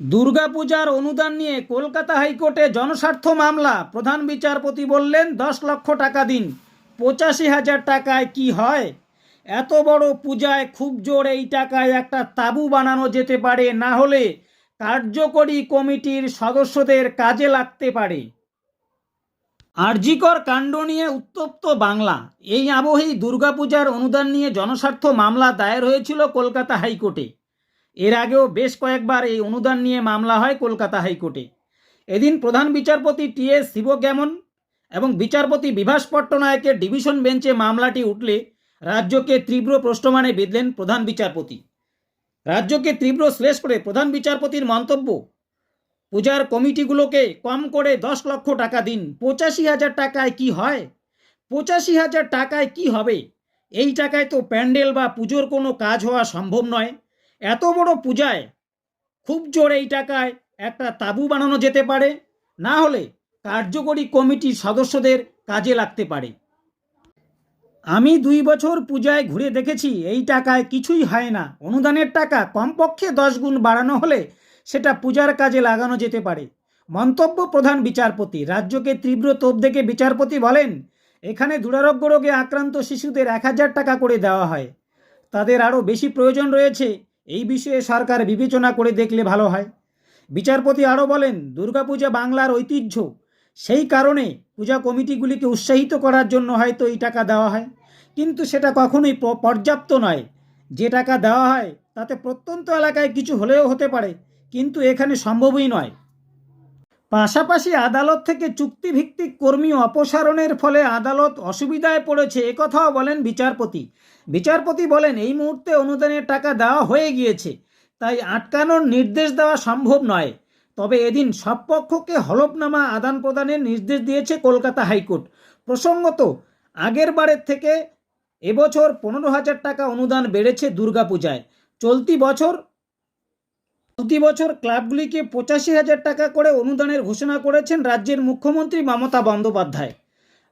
দুর্গাপূজার অনুদান নিয়ে কলকাতা হাইকোর্টে জনস্বার্থ মামলা। প্রধান বিচারপতি বললেন, দশ লক্ষ টাকা দিন। পঁচাশি হাজার টাকায় কি হয়? এত বড় পূজায় খুব জোর এই টাকায় একটা তাঁবু বানানো যেতে পারে, না হলে কার্যকরী কমিটির সদস্যদের কাজে লাগতে পারে। আরজিকর কাণ্ড নিয়ে উত্তপ্ত বাংলা। এই আবহেই দুর্গাপূজার অনুদান নিয়ে জনস্বার্থ মামলা দায়ের হয়েছিল কলকাতা হাইকোর্টে। এর আগেও বেশ কয়েকবার এই অনুদান নিয়ে মামলা হয় কলকাতা হাইকোর্টে। এদিন প্রধান বিচারপতি টি এস শিবজ্ঞামন এবং বিচারপতি বিভাস পট্টনায়কের ডিভিশন বেঞ্চে মামলাটি উঠলে রাজ্যকে তীব্র প্রশ্নমানে বেঁধলেন প্রধান বিচারপতি। রাজ্যকে তীব্র শ্লেষ করে প্রধান বিচারপতির মন্তব্য, পূজার কমিটিগুলোকে কম করে দশ লক্ষ টাকা দিন, পঁচাশি হাজার টাকায় কি হয়? পঁচাশি হাজার টাকায় কি হবে? এই টাকায় তো প্যান্ডেল বা পুজোর কোনো কাজ হওয়া সম্ভব নয়। এত বড় পূজায় খুব জোর এই টাকায় একটা তাঁবু বানানো যেতে পারে, না হলে কার্যকরী কমিটির সদস্যদের কাজে লাগতে পারে। আমি দুই বছর পূজায় ঘুরে দেখেছি, এই টাকায় কিছুই হয় না। অনুদানের টাকা কমপক্ষে দশ গুণ বাড়ানো হলে সেটা পূজার কাজে লাগানো যেতে পারে। মন্তব্য প্রধান বিচারপতি, রাজ্যকে তীব্র তোপ দেখে বিচারপতি বলেন, এখানে দুরারোগ্য রোগে আক্রান্ত শিশুদের এক হাজার টাকা করে দেওয়া হয়। তাদের আরও বেশি প্রয়োজন রয়েছে এই বিষয়ে সরকার বিবেচনা করে দেখলে ভালো হয়। বিচারপতি আরও বলেন, দুর্গাপূজা বাংলার ঐতিহ্য। সেই কারণে পূজা কমিটিগুলিকে উৎসাহিত করার জন্য হয়তো এই টাকা দেওয়া হয়। কিন্তু সেটা কখনোই পর্যাপ্ত নয়। যে টাকা দেওয়া হয়, তাতে প্রত্যন্ত এলাকায় কিছু হলেও হতে পারে। কিন্তু এখানে সম্ভবই নয়। পাশাপাশি আদালত থেকে চুক্তিভিত্তিক কর্মী অপসারণের ফলে আদালত অসুবিধায় পড়েছে। একথাও বলেন বিচারপতি। বিচারপতি বলেন, এই মুহূর্তে অনুদানের টাকা দেওয়া হয়ে গিয়েছে, তাই আটকানোর নির্দেশ দেওয়া সম্ভব নয়। তবে এদিন সব পক্ষকে হলফনামা আদান প্রদানের নির্দেশ দিয়েছে কলকাতা হাইকোর্ট। প্রসঙ্গত, আগের বারের থেকে এবছর পনেরো হাজার টাকা অনুদান বেড়েছে দুর্গাপূজায়। চলতি বছর চলতি বছর ক্লাবগুলিকে পঁচাশি হাজার টাকা করে অনুদানের ঘোষণা করেছেন রাজ্যের মুখ্যমন্ত্রী মমতা বন্দ্যোপাধ্যায়।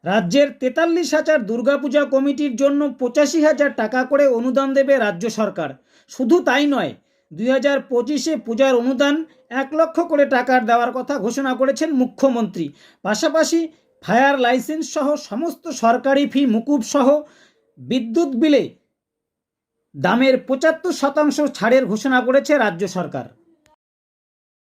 রাজ্যের তেতাল্লিশ হাজার দুর্গাপূজা কমিটির জন্য পঁচাশি হাজার টাকা করে অনুদান দেবে রাজ্য সরকার। শুধু তাই নয়, দুই হাজার পঁচিশে পূজার অনুদান এক লক্ষ করে টাকার দেওয়ার কথা ঘোষণা করেছেন মুখ্যমন্ত্রী। পাশাপাশি ফায়ার লাইসেন্স সহ সমস্ত সরকারি ফি, মুকুব সহ বিদ্যুৎ বিলে দামের পঁচাত্তর শতাংশ ছাড়ের ঘোষণা করেছে রাজ্য সরকার।